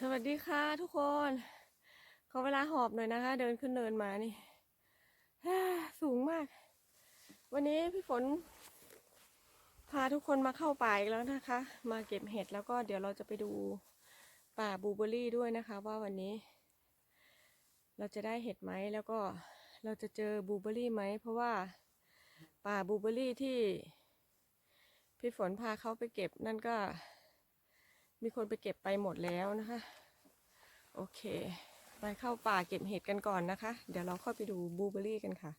สวัสดีค่ะทุกคน ขอเวลาหอบหน่อยนะคะ เดินขึ้นเนินมานี่สูงมาก วันนี้พี่ฝน พาทุกคนมาเข้าป่าอีกแล้วนะคะ มาเก็บเห็ดแล้วก็เดี๋ยวเราจะไปดูป่าบูเบอรี่ด้วยนะคะ ว่าวันนี้ เราจะได้เห็ดไหมแล้วก็เราจะเจอบูเบอรี่ไหมเพราะว่าป่าบูเบอรี่ที่พี่ฝนพาเขาไปเก็บนั่นก็ มีคนไปเก็บไปหมดแล้วนะคะ โอเค ไปเข้าป่าเก็บเห็ดกันก่อนนะคะ เดี๋ยวเราเข้าไปดูบลูเบอรี่กันค่ะ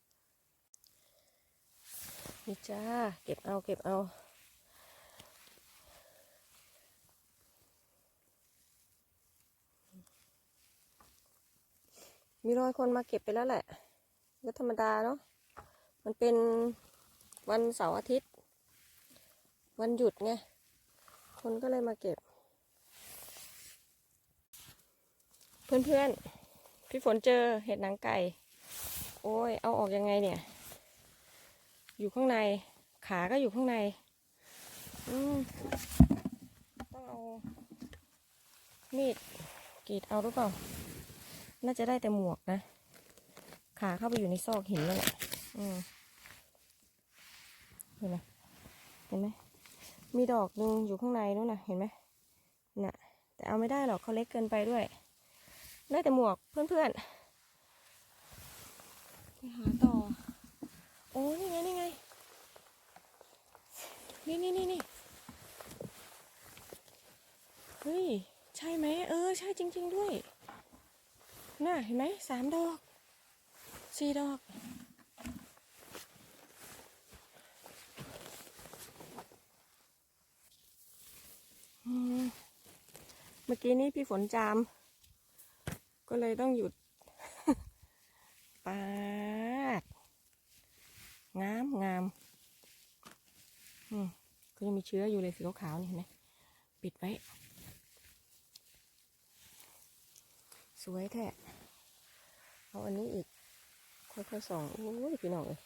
นี่จ้า เก็บเอาเก็บเอามีรอยคนมาเก็บไปแล้วแหละก็ธรรมดาเนาะ มันเป็นวันเสาร์อาทิตย์ วันหยุดไง คนก็เลยมาเก็บ เพื่อนๆพี่ฝนเจอเห็ดหนังไก่ โอ้ย เอาออกยังไงเนี่ย อยู่ข้างใน ขาก็อยู่ข้างใน อืมต้องเอา มีดกรีดเอาหรือเปล่า น่าจะได้แต่หมวกนะ ขาเข้าไปอยู่ในซอกหินนั่นแหละอืมเห็นไหมเห็นไหม มีดอกหนึ่งอยู่ข้างในนู้นนะเห็นไหมน่ะ แต่เอาไม่ได้หรอกเขาเล็กเกินไปด้วย ได้แต่หมวกเพื่อนๆไปหาต่อ โอ้นี่ไงนี่ไง นี่นี่นี่นี่เฮ้ย ใช่ไหมเออ ใช่จริง ๆ ด้วย น่ะเห็นไหมสามดอกสี่ดอกอืมเมื่อกี้นี้พี่ฝนจาม ก็เลยต้องหยุดปาดงามงามอืมก็ยังมีเชื้ออยู่เลยสีขาวๆนี่เห็นไหมปิดไว้ สวยแท้เอาอันนี้อีกค่อยๆส่องโอ้ยพี่น้องเลย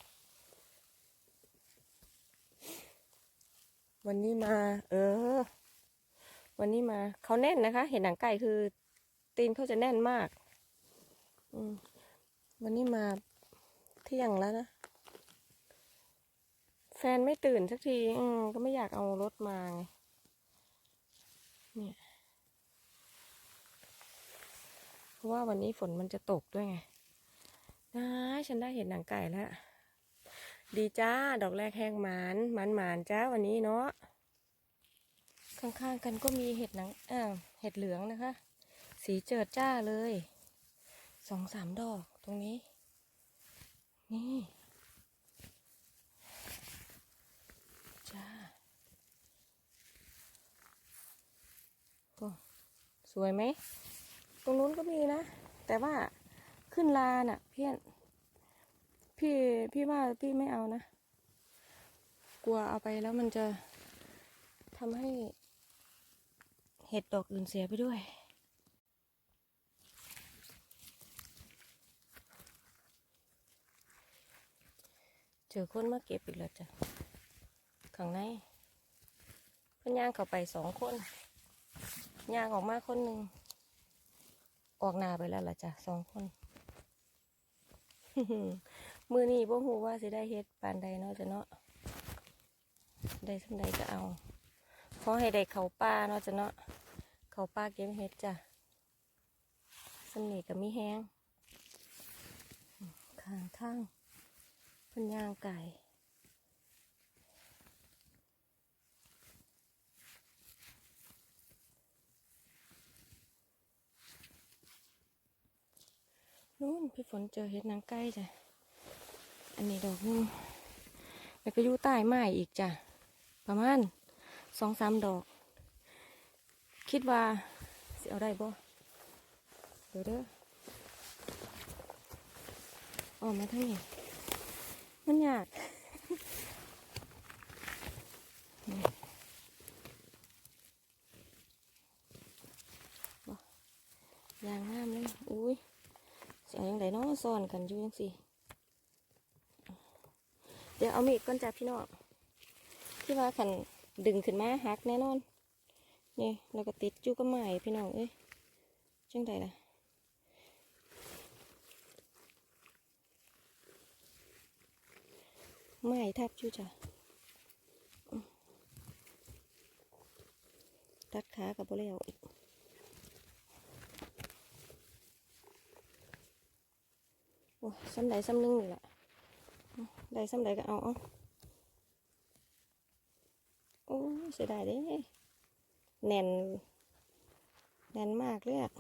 วันนี้มา เออ วันนี้มาเขาแน่นนะคะ เห็นหนังไก่คือ ตีนเขาจะแน่นมาก อืมวันนี้มาเที่ยงแล้วนะ แฟนไม่ตื่นสักที อืมก็ไม่อยากเอารถมาไง เนี่ย เพราะว่าวันนี้ฝนมันจะตกด้วยไงนะฉันได้เห็นหนังไก่แล้ว ดีจ้า ดอกแรกแห้งหมานหมานหมานจ้าวันนี้เนาะข้างๆกันก็มีเห็ดหนังเออเห็ดเหลืองนะคะ สีเจิดจ้าเลย สองสามดอกตรงนี้ นี่ จ้าโอ้สวยไหม ตรงนู้นก็มีนะ แต่ว่าขึ้นลาน่ะ เพี้ยน พี่พี่ว่าพี่ไม่เอานะ กลัวเอาไปแล้วมันจะทำให้เห็ดดอกอื่นเสียไปด้วย เจอคนมาเก็บอีกแล้วจ้ะข้างในเพิ่อนย่างเข้าไปสองคนย่างออกมาคนหนึ่งออกนาไปแล้วล่ะจ้ะสองคน มือนี้บ่ฮู้ว่าสิได้เฮ็ดปานใดเนาะจ้ะเนาะได้สำใดก็เอาขอให้ได้เขาป่าเนาะจ้ะเนาะเขาป่าเก็บเฮ็ดจ้ะสำนีก็มีแห้งข้างทาง เพิ่นย่างไก่นู่นพี่ฝนเจอเห็ดนางไก่จ้ะ อันนี้ดอกหนึงแล้วก็อยู่ใต้ไม้อีกจ้ะ ประมาณสองสามดอก คิดว่าสิเอาได้บ่เดี๋ยวเด้อออกมาทั้งนี้ มันยากยางงามเลย อุ้ยสอย่างไรเนาะซ่อนกันอยู่ยังสิ เดี๋ยวเอามีดก่อนจ้ะพี่น้องที่ว่าขันดึงขึ้นมาหักแน่นอน นี่แล้วก็ติดอยู่กับไม้พี่น้องเอ้ยจังใดล่ะ ไม่ทับอยู่จ้ะตัดขากับบ่แล้วอีกโอ้ซ้ำใดซ้ำนึงนี่แหละอืมได้ซ้ำใดก็เอาเอาโอ้เสียดายเด้แน่น แน่นมากเลยอะ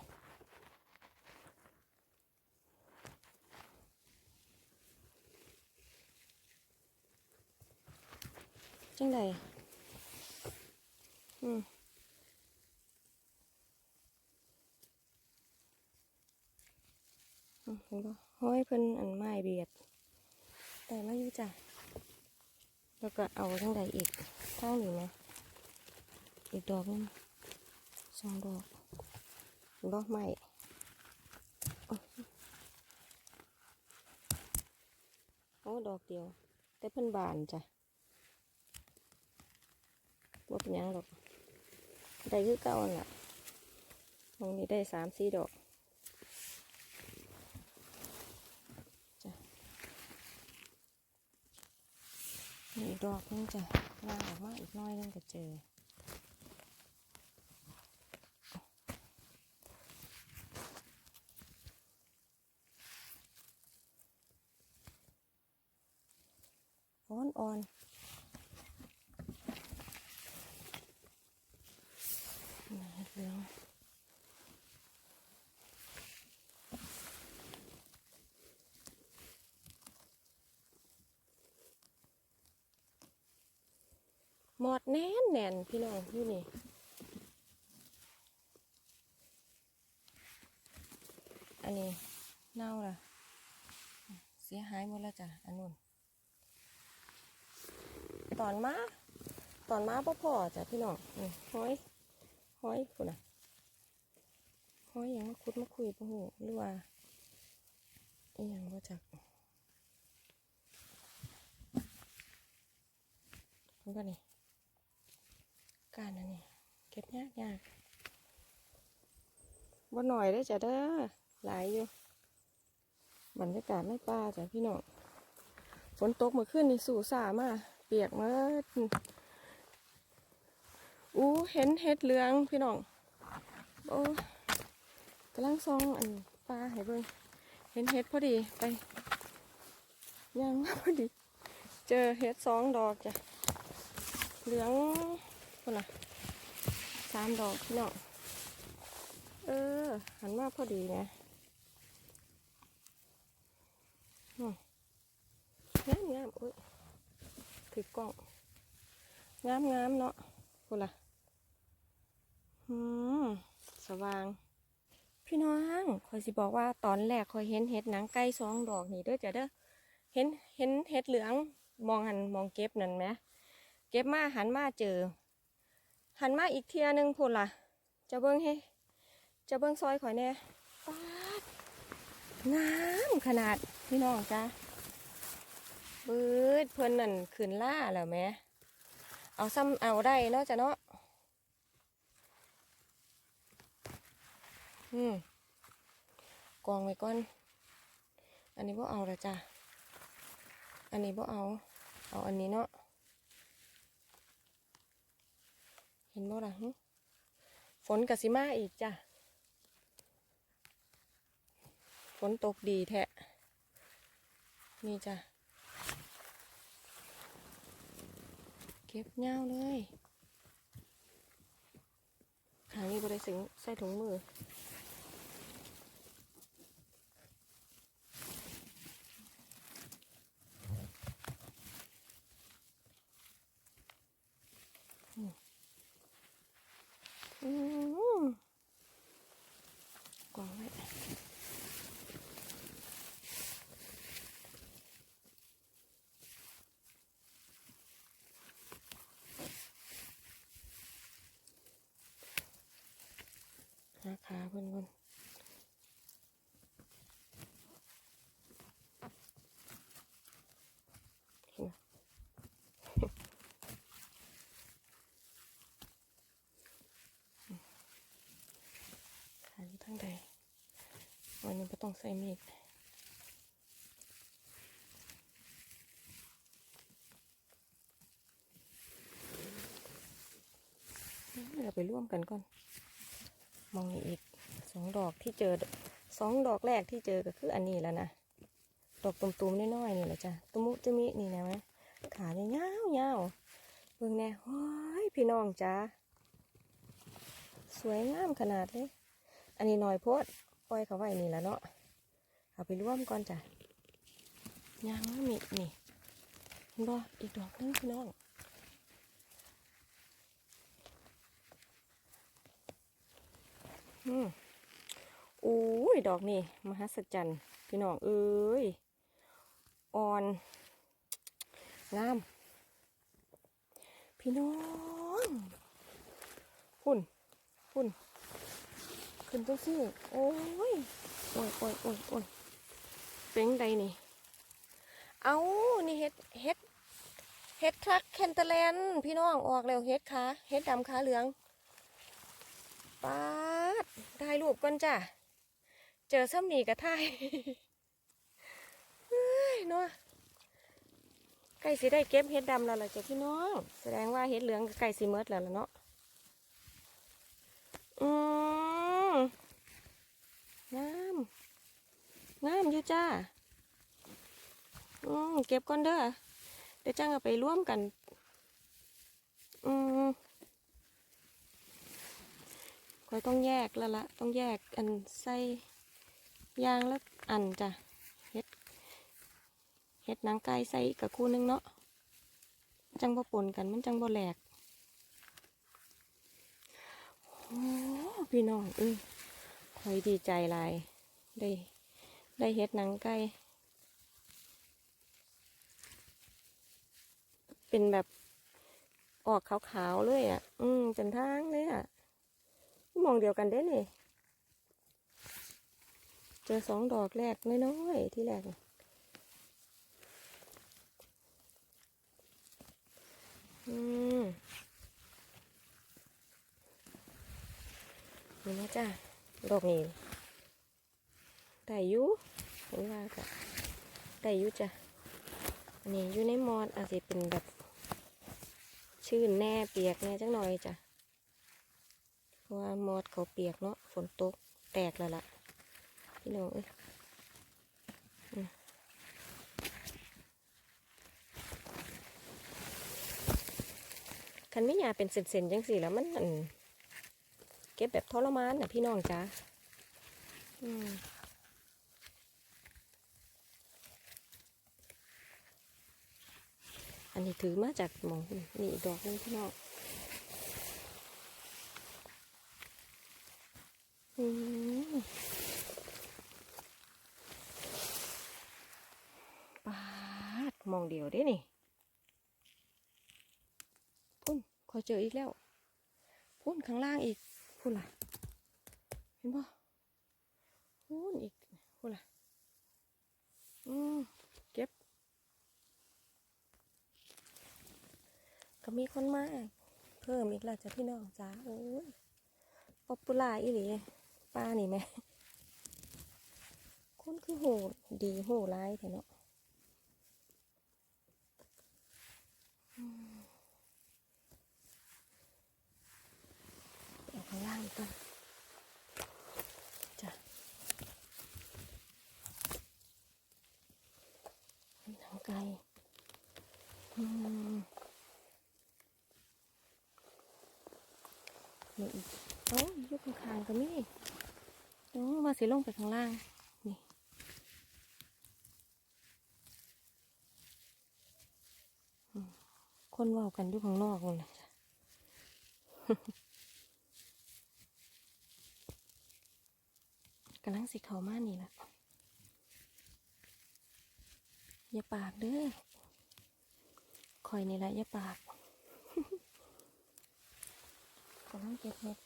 จังใดอืมอืมเห็นปะห้อยเพิ่นอันไม้เบียดแต่มาอยู่จ้ะแล้วก็เอาทั้งใดอีกทางนี้ไหมอีกดอกนึงสองดอกบ่ไม่โอ้ดอกเดียว แต่เพิ่นบานจ้ะ ว่าเป็นยังดอก ได้คือเก่านล่ะตรงนี้ได้สามสี่ดอกจ้ะนี่อีกดอกนึงจ้ะล่างออกมาอีกน้อยนึงก็เจออนอ่อนน่าเหลืองหมอดแน่นแน่น พี่น้องอยู่นี่อันนี้เน่าละเสียหายหมดแล้วจ้ะอันนู้นตอนมาตอนมาพ่อพ่อจ้ะพี่น้องนี่ห้อยห้อยคุณน่ะห้อยอย่างมาคุดมาคุยพ่อหูหรือว่าอีหยังว่าจักมันก็นี่ การอันนี้เก็บยากยากว่าหน่อยได้จ้ะเด้อหลายอยู่บรรยากาศไม่ป่าจ้ะพี่น้องฝนตกเมื่อคืนนี่สู่สามาเปียกมาอู้เห็นเห็ดเหลืองพี่น้องโอ้กำลังซองอันปลาให้เบิ่งเห็นเห็ดพอดีไปย่างมาพอดี เจอเห็ดสองดอกจ้ะเหลือง คนน่ะสามดอกพี่น้องเออ หันมาพอดีไงงามงามอุ้ยถือกล้องงามงามเนาะพูดละอืมสว่าง พี่น้องคอยสิบอกว่าตอนแรกคอยเห็นเห็ดหนังไก่สองดอกนี่เด้อจ้ะเด้อเห็นเห็นเห็ดเหลืองมองหันมองเก็บนั่นไหมเก็บมาหันมาเจอ หันมาอีกเทียหนึงพูดละจะเบิ้งให้จะเบิ้งซอยข่อยแน่ปาดงามขนาดพี่น้องจ้าบืดเพิ่นนั่นขืนล่าแล้วแม่เอาซ้ำเอาได้เนาะจ้ะเนาะอืมกองไว้ก่อน อันนี้บ่เอาละจ้ะ อันนี้บ่เอา เอาอันนี้เนาะ เห็นบ่ล่ะฝนกะสิมาอีกจ้ะ ฝนตกดีแทะ นี่จ้ะ เก็บเงาเลยขางนี้บริสิงใส่ถุงมือมกวางไว้หาขาเพิ่นก่อนเห็นไหม ขาอยู่ทางใด ก็ ต้องใส่มีดเราไปร่วมกันก่อน มองนี่อีกสองดอกที่เจอสองดอกแรกที่เจอก็คืออันนี้แล้วนะ ดอกตุ่มๆน้อยๆนี่แหละจ้ะตุมุจะมีนี่นะไหมขาเนี่ยยาวๆาวเบิ่งแน่โอ้ยพี่น้องจ้าสวยงามขนาดเลย อันนี้หน่อยโพด ปล่อยเขาไว้นี่แหละเนาะเอาไปร่วมก่อนจ้ะยังมีนี่เห็นบ่อีกดอกนึงพี่น้องอืมอุ้ยดอกนี่มหัศจรรย์พี่น้องเอ้ยอ่อนงาม พี่น้องหุ่นหุ่น ขึ้นต้นซี่โอ้ย โอ้ยโอ้ยโอ้ยโอ้ยเป็นไดนี่ เอานี่เฮ็ด เฮ็ด เฮ็ดทรักแคนเตแลนพี่น้องออกแล้วเฮ็ดขาเฮ็ดดำขาเหลืองปาดถ่ายรูปก่อนจ้ะ เจอซ้ำหนีกระถ่ายเฮ้ยเนาะใกล้สิได้เก็บเฮ็ดดำแล้วล่ะจ้ะพี่น้อง แสดงว่าเฮ็ดเหลืองก็ใกล้สิเมดแล้วล่ะเนาะอืม งามงามอยู่จ้า อืมเก็บก่อนเด้อเดี๋ยวจังเอาไปร่วมกัน อืมคอยต้องแยกแล้วละต้องแยกอันใส่ยางแล้วอันจ้ะเฮ็ดเฮ็ดหนังไก่ใส่กับคู่นึงเนาะจังบ่ปนกันมันจังบ่แหลก โอ้พี่น้องเอ้ยคอยดีใจลายได้ได้เฮ็ดหนังไก่เป็นแบบออกขาวๆเลยอะ อืมเป็นทางเลยอะ มองเดียวกันเด้นี่เจอสองดอกแรกน้อยๆที่แรก อืม นี่นะจ้าดอกนี้ได้อยู่เห็นว่าก็ได้อยู่จ้ะอันนี้อยู่ในมอดอาจจะเป็นแบบ ชื่นแน่เปียกแน่จังหน่อยจ้ะเพราะว่ามอดเขาเปียกเนาะฝนตกแตกแล้วล่ะพี่น้องเอ้ยคันไม่ยาเป็นเส้นๆจังสี่แล้วมันอัน ก็บแบบทรมานนะพี่น้องจ้าอันนี้ถือมาจากหมองนี่อีกดอกนึงพี่น้องอืมปาดมองเดียวเด้นี่พุ่นคอเจออีกแล้ว พุ่นข้างล่างอีก พุ่นล่ะ เห็นป่พุ่นอีกพุ่นล่ะ อืมเก็บ ก็มีคนมาเพิ่มอีกแล้วจ้ะพี่น้องจ้าโอ้ยป๊อปปูล่าอีหลีป้านี่ไหมคนคือโหดีโหร้ายเถเนาะอืมเอา ข้างล่างอีกก่อนจ้ะหนังไก่อืมนี่อีกโอ้ยยุบข้างก็มีโอ้มาสิลงไปข้างล่าง นี่คนว่ากันอยู่ข้างนอกนั่นแหละจ้ะ กำลังสิเขามานี่ละอย่าปากเด้อคอยนี่ละอย่าปากกำลังเก็บเห็ด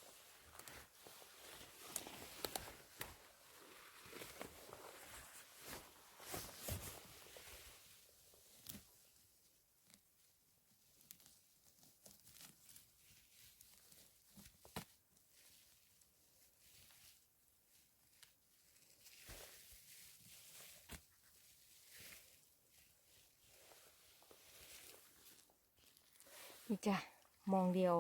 นี่จ้ะมองเดียว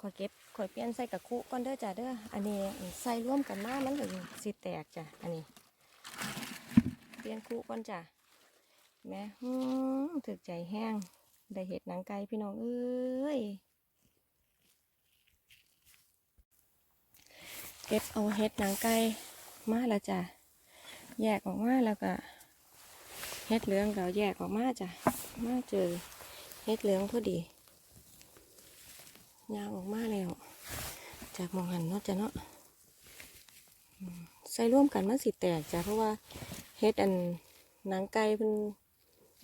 คอยเก็บคอยเปลี่ยนใส่กับคุก่อนเด้อจ้ะเด้ออันนี้ใส่ร่วมกันมามันถึงสิแตกจ้ะอันนี้ เปลี่ยนคุก่อนจ้ะแม่หืมถึกใจแห้งได้เห็ดหนังไก่พี่น้องเอ้ยเก็บเอาเห็ดหนังไก่มาแล้วจ้ะแยกออกมาแล้วก็เห็ดเหลืองก็แยกออกมาจ้ะมาเจอเฮ็ดเหลืองพอดี ยางออกมาแล้วจากมองหันเนาะจ้ะเนาะใส่ร่วมกันมันสิแตกจ้ะเพราะว่าเฮ็ดอันหนังไก่เป็น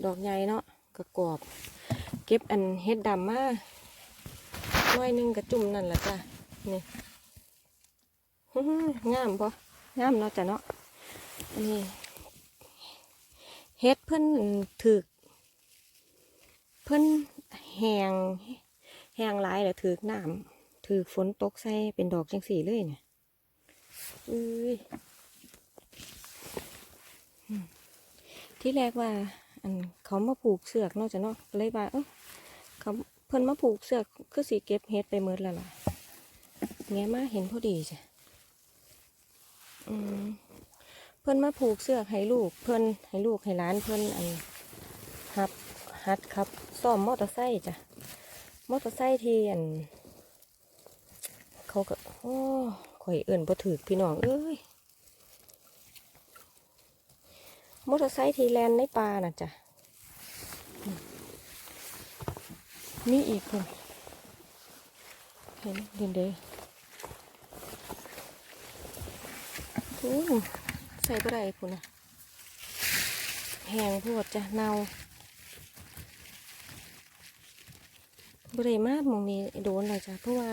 ดอกใหญ่เนาะกระกรอบ เก็บอันเฮ็ดดำมาหน้อยหนึงกระจุ่มนั่นแหละจ้ะนี่งามปะงามเนาะจ้ะเนาะนนี้เฮ็ดเพิ่นถึก เพิ่นแหง หงหลายแล้วถือน้ำถือฝนตกใส่เป็นดอกจังสีเลยเนี่ยอุ้ยที่แรกว่า อันเขามาผูกเสือกนอกจากนาะเลยว่าเออเขาเพิ่นมาผูกเสือกคือสีเก็บเฮ็ดไปเมิดแล้วล่ะแงมาเห็นพอดีจ้ะอืมเพิ่นมาผูกเสือกให้ลูก เพิ่นให้ลูกให้หลานเพิ่นอันหับฮัดครับซ่อมมอเตอร์ไซค์จ้ะ มอเตอร์ไซค์เที่อันเขาก็โอ้ข่อยเอื่นบ่ถือพี่น้องเอ้ยมอเตอร์ไซค์ทีแลนในป่าน่ะจ้ะนี่อีกคนเห็นเด่นเด้ทุนใส่บ่ได้พุ่นะแหงโพดจ้ะเน่า บริมาหมองนี้โดนเลยจ้ะเพราะว่า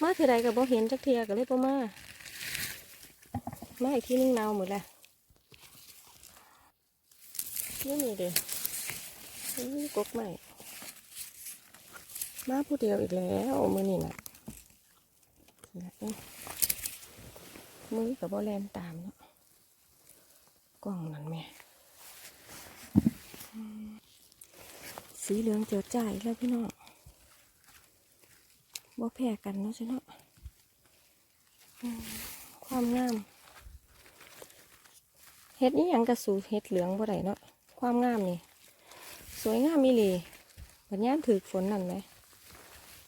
มาเท่าใดก็บ่เห็นจักเทียก็เลยบ่มามาอีกที่นึงเนาหมดแล้วนี่นี่เด้นี่กกใหม่มาผู้เดียวอีกแล้วมือนี่นะนะเอ้ยมือกับบ่แลนตามเนาะกล้องนั่นแม่สีเหลืองเจิดจ่ายแล้วพี่น้อง บ่แพ้กันเนาะใช่เนาะความงามเฮ็ดนี่ยังกระสูเฮ็ดเหลืองบ่ได้เนาะความงามนี่ สวยงามมีหลีบัดยามถือฝนนั่นไหม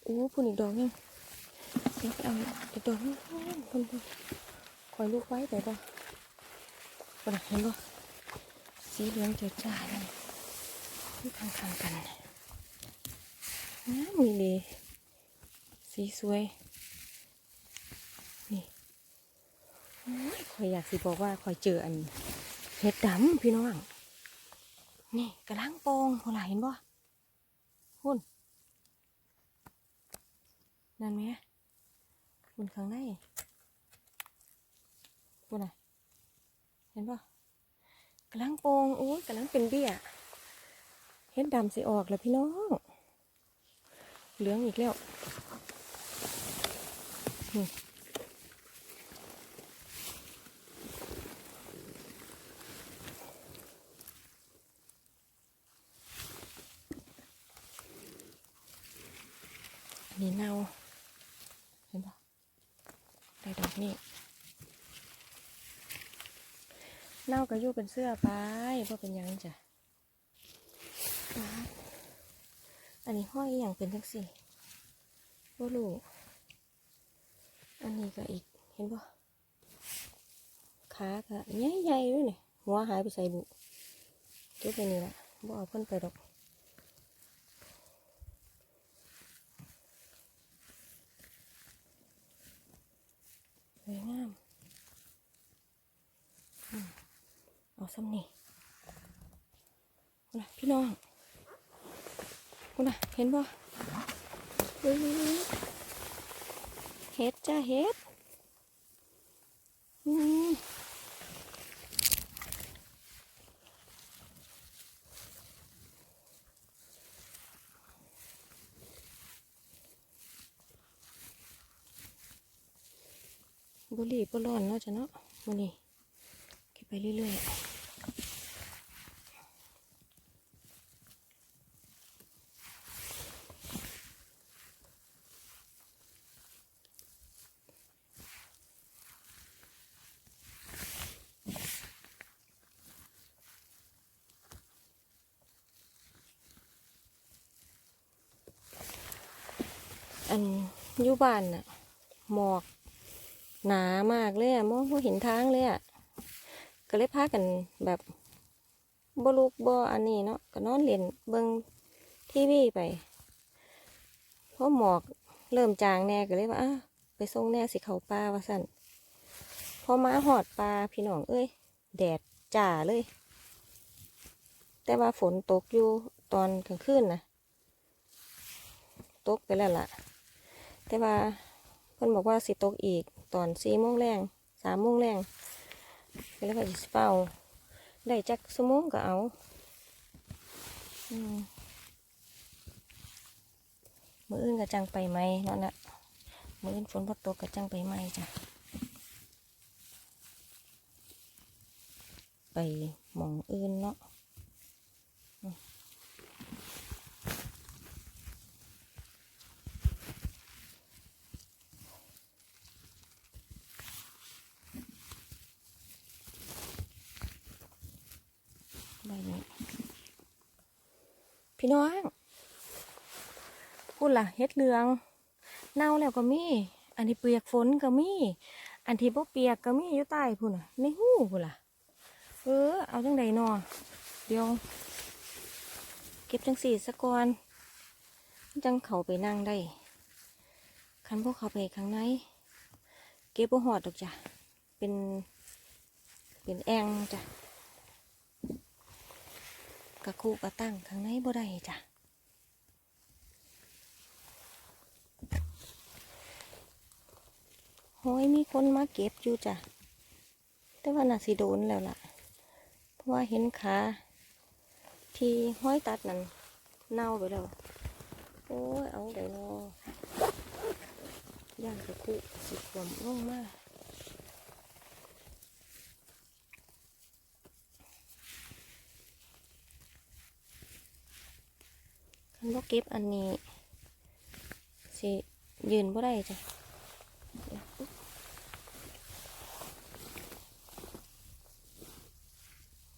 โอ้พุ่นอีกดอกนึงเดี๋ยวไปเอาอีกดอกนึงพุ่นพุ่นคอยลูกไว้แต่บ่บ่น่ะเห็นบ่สีเหลืองเจิดจ้านั่นที่ข้างๆกันน่ะงามมีหลี สีสวย นี่โอ้ยคอยอยากสิบอกว่าคอยเจออันเห็ดดำพี่น้อง นี่กระลังโปงหัวหลาเห็นบ่หุ่นนั่นไหมหุ่นข้างในหุ่นอะเห็นบ่กระลังโปงโอ้ยกระลังเป็นเบี้ยเห็ดดำสิออกแล้วพี่น้อง เหลืองอีกแล้ว นนี้เน่าเห็นปะได้ดอกนี่เน่าก็อยู่เป็นเสื้อไปเพราะเป็นยังจ้ะอันนี้ห้อยอย่างเป็นทั้งสี่ว่าลูก อันนี้ก็อีก เห็นปะขาก็ใหญ่ๆด้วยนี่หัวหายไปใส่บุเก็บไปนี่ละบ่เอาเพิ่นไปดอกสวยงามเอาซ้ำนี่คุณน่ะพี่น้องคุณน่ะเห็นบ่ เฮ้ยเฮ็ดจ้าเฮ็ดบุหรี่บ่ร้อนเนาะจ้ะเนาะมื้อนี้เก็บไปเรื่อยๆ อยู่บ้านน่ะ หมอกหนามากเลยอะมองไม่เห็นทางเลยอะก็เลยพากันแบบบ่ลุกบ่อันนี้เนาะก็นอนเล่นเบิ่งทีวีไปเพราะหมอกเริ่มจางแน่ก็เลยว่าอะไปส่งแน่สิเขาป่าว่าสั่นพอมาหอดปลาพี่น้องเอ้ย แดดจ้าเลย แต่ว่าฝนตกอยู่ตอนกลางคืนนะตกไปแล้วล่ะ แต่ว่าเพิ่นบอกว่าสิตกอีกตอนสี่โมงแรงสามโมงแรงก็เลยว่าสิเป่าได้จักสมงก็เอามืออื่นก็จังไปไหมนั่นแหละมืออื่นฝนพอตกก็จังไปไหมจ้ะไปหมองอื่นเนาะ ใบนี้ พี่น้องพูดล่ะเฮ็ดเหลือง เน่าแล้วก็มี อันที่เปียกฝนก็มี อันที่บ่เปียกก็มีอยู่ใต้พุ่นน่ะในหูพุ่นล่ะ เออ เอาจังใดนอเดี๋ยว เก็บจังสี่สะกอนจังเขาไปนั่งได้ คันพวกเขาไปข้างในเก็บบ่หอดดอกจ้ะเป็น เป็นแองจ้ะ กระคูกระตั้งข้างในบ่ได้จ้ะโอ้ยมีคนมาเก็บอยู่จ้ะ แต่ว่าน่าสิโดนแล้วล่ะ เพราะว่าเห็นขาที่ห้อยตัดนั่นเน่าไปแล้ว โอ้ย เอาได้เนอย่างกระคุสิขวมลงมาก มันก็เก็บอันนี้สิยืนบ่ได้จ้ะ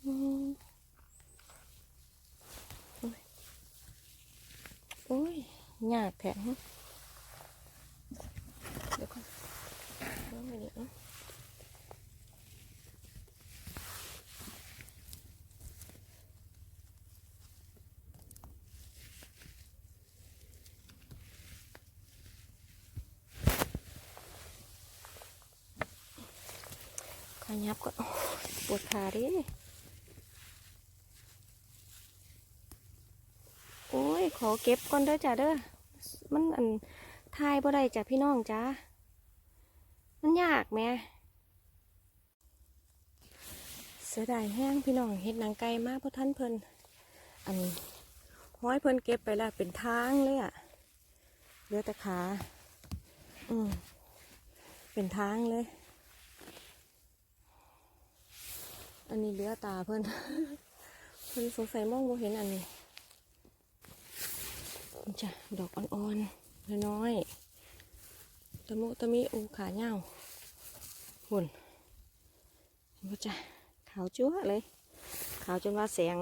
อืมโอ้ยโอ้ยยากแท้หึเดี๋ยวก่อนเอาไว้นี่เอาขยับก่อนโอ้ยปวดขาดิโอ้ย ขอเก็บก่อนเด้อจ้ะเด้อ มันอันทายบ่ได้จ้ะพี่น้องจ้ามันยากแม่เสียดายแห้งพี่น้องเห็ดนังไก่มากเพราะท่านเพิ่นอันห้อยเพิ่นเก็บไปแล้วเป็นทางเลยอะเหลือแต่ขา อืมเป็นทางเลย อันนี้เหลือตาเพิ่อนเพิ่อนสงสัยมองบ่เห็นอันนี้จ้ะดอกอ่อนๆน้อยๆตะมุตะมิอูขาเงาหุ่นเห็นบ่จ้ะขาวจั๊วเลย ขาวจนว่าแสง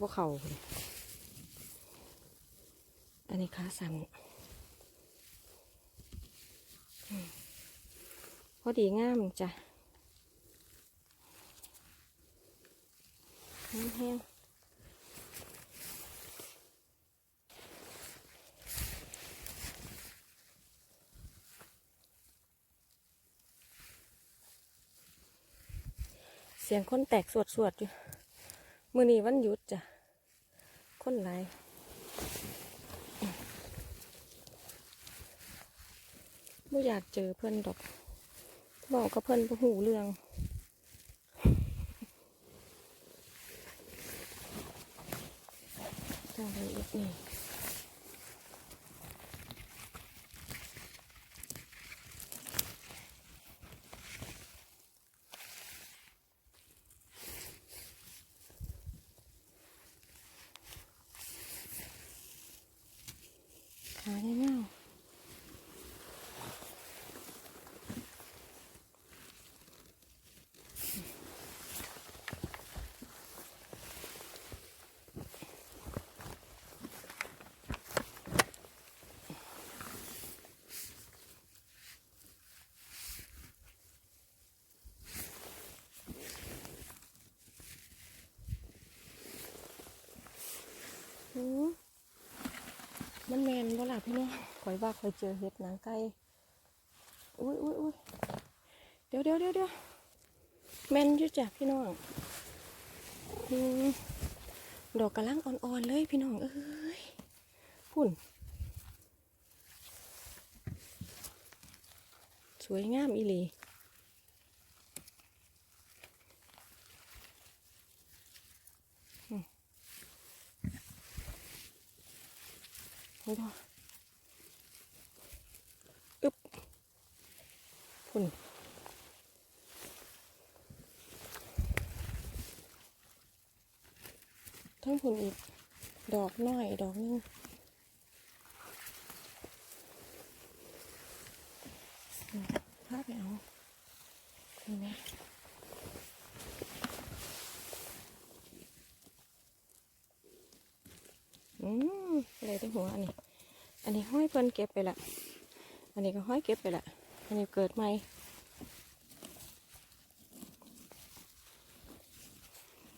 บ่เข่าอันนี้ขาสั่นพอดีงามจ้ะ แห้งเสียงคนแตกสวดสวดๆอยู่ มือนี้วันหยุดจ้ะ คนหลไม่อยากเจอเพื่อนดอกบอกกับเพื่อนบ่หูเรื่อง ทาง มันแมนบ่ล่ะพี่น้องข่อยว่าข่อยเจอเห็ดหนังไก่อุ้ยอุ้ยอุ้ยเดี๋ยวเดี๋ยวเดี๋ยวเดี๋ยวแมนยู่จ้ะพี่น้องดอกกระลังอ่อนๆเลยพี่น้องเอ้ยพุ่น สวยงามอีหลี นี่พออึบพุ่นทั้งพุ่นอีก ดอกน้อย ดอกนึงอืมพาไปเอานี่นะอืมอะไรที่หัวอันนี้ อันนี้ห้อย เก็บไปละ อันนี้ก็ห้อยเก็บไปละ อันนี้เกิดใหม่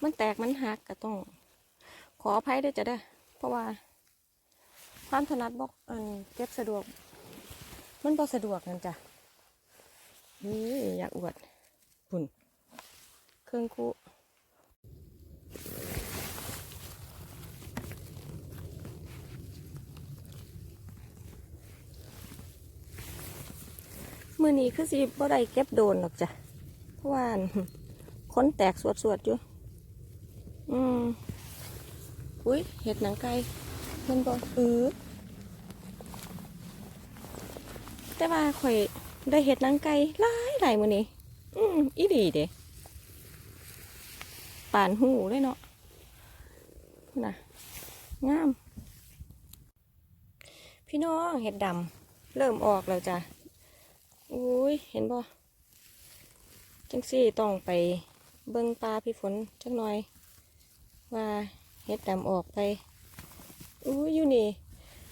มันแตกมันหักก็ต้อง ขออภัยด้วยจ้ะเด้อเพราะว่า ความถนัดบอกอันเก็บสะดวก มันบ่สะดวกนั่นจ้ะนี่อยากอวดปุ่น เครื่องคู่ มือนี้คือสิบ่ได้เก็บโดนหรอกจ้ะเพราะว่าค้นแตกสวดๆอยู่ อืมอุ้ยเห็ดหนังไก่มันบอกเออแต่ว่าข่อยได้เห็ดหนังไก่หลายหลายมือนี้ อืมอีดีเด้ป่านหูเลยเนาะน่ะงาม พี่น้องเห็ดดำเริ่มออกแล้วจ้ะ อุ้ยเห็นบ่จังสี่ต้องไปเบิ่งปลาพี่ฝนจักหน่อย ว่าเฮ็ดดำออกไปอู้ยอยู่นี่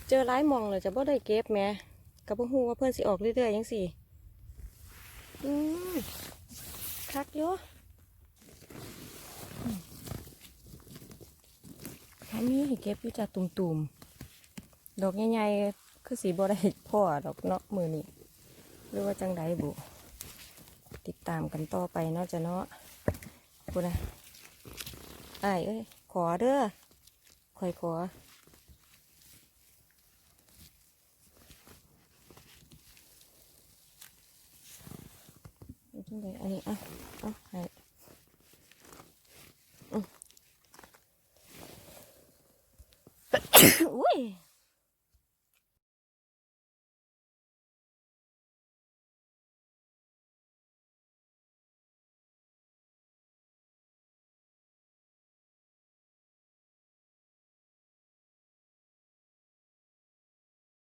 เจอร้ายมองเลยจะบ่ได้เก็บแม่กับพ่ฮูว่าเพื่อนสิออกเรื่อยๆยังสี่อืมคักอยู่อืมอันนี้ให้เก็บอยู่จากตุ่มๆ ดอกใหญ่ๆ คือสีบ่ได้พ่อดอกเนาะมือนี่ หรือว่าจังใดบุ ติดตามกันต่อไปเนาะจะเนาะคุณนะอ้เอ้ยขอเด้อคอยขอ